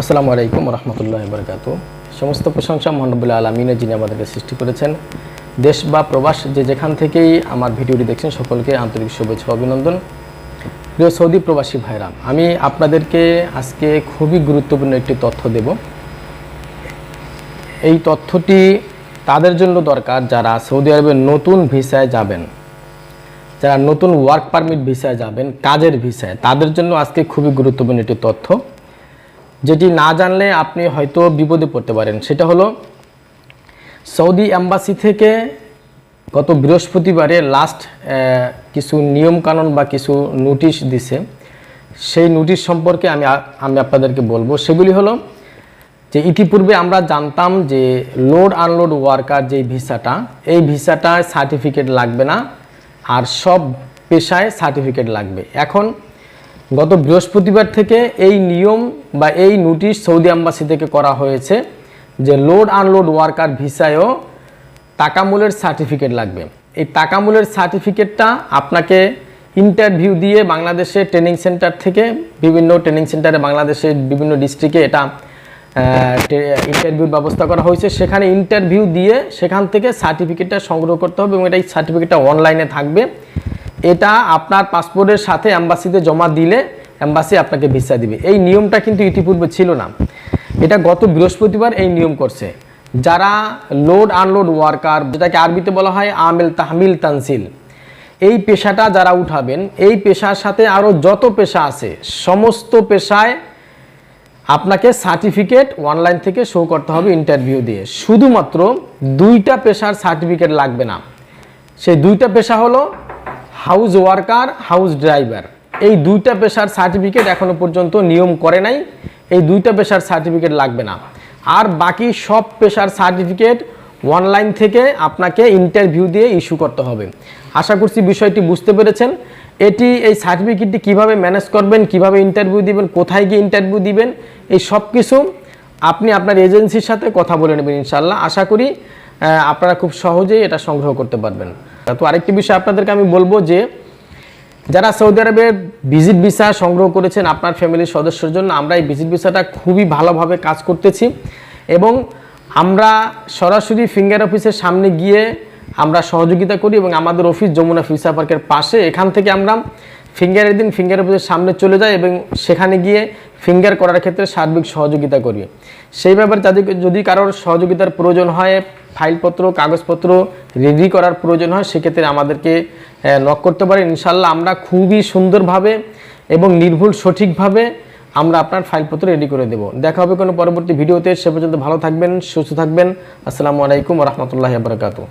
আসসালামু আলাইকুম রহমতুল্লাহ বরকাত সমস্ত প্রশংসা মহানবুল্লাহ আলমিনে যিনি আমাদেরকে সৃষ্টি করেছেন। দেশ বা প্রবাস যে যেখান থেকেই আমার ভিডিওটি দেখছেন, সকলকে আন্তরিক শুভেচ্ছা অভিনন্দন। প্রিয় সৌদি প্রবাসী ভাইরা, আমি আপনাদেরকে আজকে খুবই গুরুত্বপূর্ণ একটি তথ্য দেব। এই তথ্যটি তাদের জন্য দরকার যারা সৌদি আরবে নতুন ভিসায় যাবেন, যারা নতুন ওয়ার্ক পারমিট ভিসায় যাবেন, কাজের ভিসায়। তাদের জন্য আজকে খুবই গুরুত্বপূর্ণ একটি তথ্য। যেটি না জানলে আপনি হয়তো বিপদে পড়তে পারেন। সেটা হলো, সৌদি অ্যাম্বাসি থেকে গত বৃহস্পতিবারে লাস্ট কিছু নিয়মকানুন বা কিছু নোটিশ দিছে। সেই নোটিশ সম্পর্কে আমি আমি আপনাদেরকে বলব। সেগুলি হলো যে ইতিপূর্বে আমরা জানতাম যে লোড আনলোড ওয়ার্কার যে ভিসাটা, এই ভিসাটায় সার্টিফিকেট লাগবে না, আর সব পেশায় সার্টিফিকেট লাগবে। এখন গত বৃহস্পতিবার থেকে এই নিয়ম বা এই নোটিশ সৌদি আম্বাসি থেকে করা হয়েছে যে লোড আনলোড ওয়ার্কার ভিসায়ও টাকামূলের সার্টিফিকেট লাগবে। এই টাকামূলের সার্টিফিকেটটা আপনাকে ইন্টারভিউ দিয়ে বাংলাদেশে ট্রেনিং সেন্টার থেকে বিভিন্ন ট্রেনিং সেন্টারে বাংলাদেশের বিভিন্ন ডিস্ট্রিক্টে এটা ইন্টারভিউর ব্যবস্থা করা হয়েছে। সেখানে ইন্টারভিউ দিয়ে সেখান থেকে সার্টিফিকেটটা সংগ্রহ করতে হবে এবং এটা এই সার্টিফিকেটটা অনলাইনে থাকবে। এটা আপনার পাসপোর্টের সাথে অ্যাম্বাসিতে জমা দিলে অ্যাম্বাসি আপনাকে ভিসা দিবে। এই নিয়মটা কিন্তু ইতিপূর্বে ছিল না। এটা গত বৃহস্পতিবার এই নিয়ম করছে। যারা লোড আনলোড ওয়ার্কার, যেটাকে আরবিতে বলা হয় আমেল তাহমিল তানসিল, এই পেশাটা যারা উঠাবেন, এই পেশার সাথে আরও যত পেশা আছে, সমস্ত পেশায় আপনাকে সার্টিফিকেট অনলাইন থেকে শো করতে হবে ইন্টারভিউ দিয়ে। শুধুমাত্র দুইটা পেশার সার্টিফিকেট লাগবে না। সেই দুইটা পেশা হলো হাউস ওয়ার্কার, হাউস ড্রাইভার। এই দুইটা পেশার সার্টিফিকেট এখনও পর্যন্ত নিয়ম করে নাই। এই দুইটা পেশার সার্টিফিকেট লাগবে না। আর বাকি সব পেশার সার্টিফিকেট অনলাইন থেকে আপনাকে ইন্টারভিউ দিয়ে ইস্যু করতে হবে। আশা করছি বিষয়টি বুঝতে পেরেছেন। এটি, এই সার্টিফিকেটটি কীভাবে ম্যানেজ করবেন, কীভাবে ইন্টারভিউ দিবেন, কোথায় গিয়ে ইন্টারভিউ দিবেন, এই সব কিছু আপনি আপনার এজেন্সির সাথে কথা বলে নেবেন ইনশাল্লাহ আশা করি আপনারা খুব সহজেই এটা সংগ্রহ করতে পারবেন। তো আরেকটি বিষয় আপনাদেরকে আমি বলব যে, যারা সৌদি আরবের ভিজিট ভিসা সংগ্রহ করেছেন আপনার ফ্যামিলির সদস্যের জন্য, আমরা এই ভিজিট ভিসাটা খুবই ভালোভাবে কাজ করতেছি। এবং আমরা সরাসরি ফিঙ্গার অফিসের সামনে গিয়ে আমরা সহযোগিতা করি এবং আমাদের অফিস যমুনা ফিসা পার্কের পাশে। এখান থেকে আমরা ফিঙ্গারের দিন ফিঙ্গার অফিসের সামনে চলে যাই এবং সেখানে গিয়ে ফিঙ্গার করার ক্ষেত্রে সার্বিক সহযোগিতা করি সেই ব্যাপারে তাদের যদি কারোর সহযোগিতার প্রয়োজন হয়, ফাইলপত্র, কাগজপত্র রেডি করার প্রয়োজন হয়, সেক্ষেত্রে আমাদেরকে নক করতে পারে। ইনশাল্লাহ আমরা খুবই সুন্দরভাবে এবং নির্ভুল সঠিকভাবে আমরা আপনার ফাইলপত্র রেডি করে দেব। দেখা হবে কোনো পরবর্তী ভিডিওতে। সে পর্যন্ত ভালো থাকবেন, সুস্থ থাকবেন। আসসালামু আলাইকুম রহমতুল্লাহ বারকাতু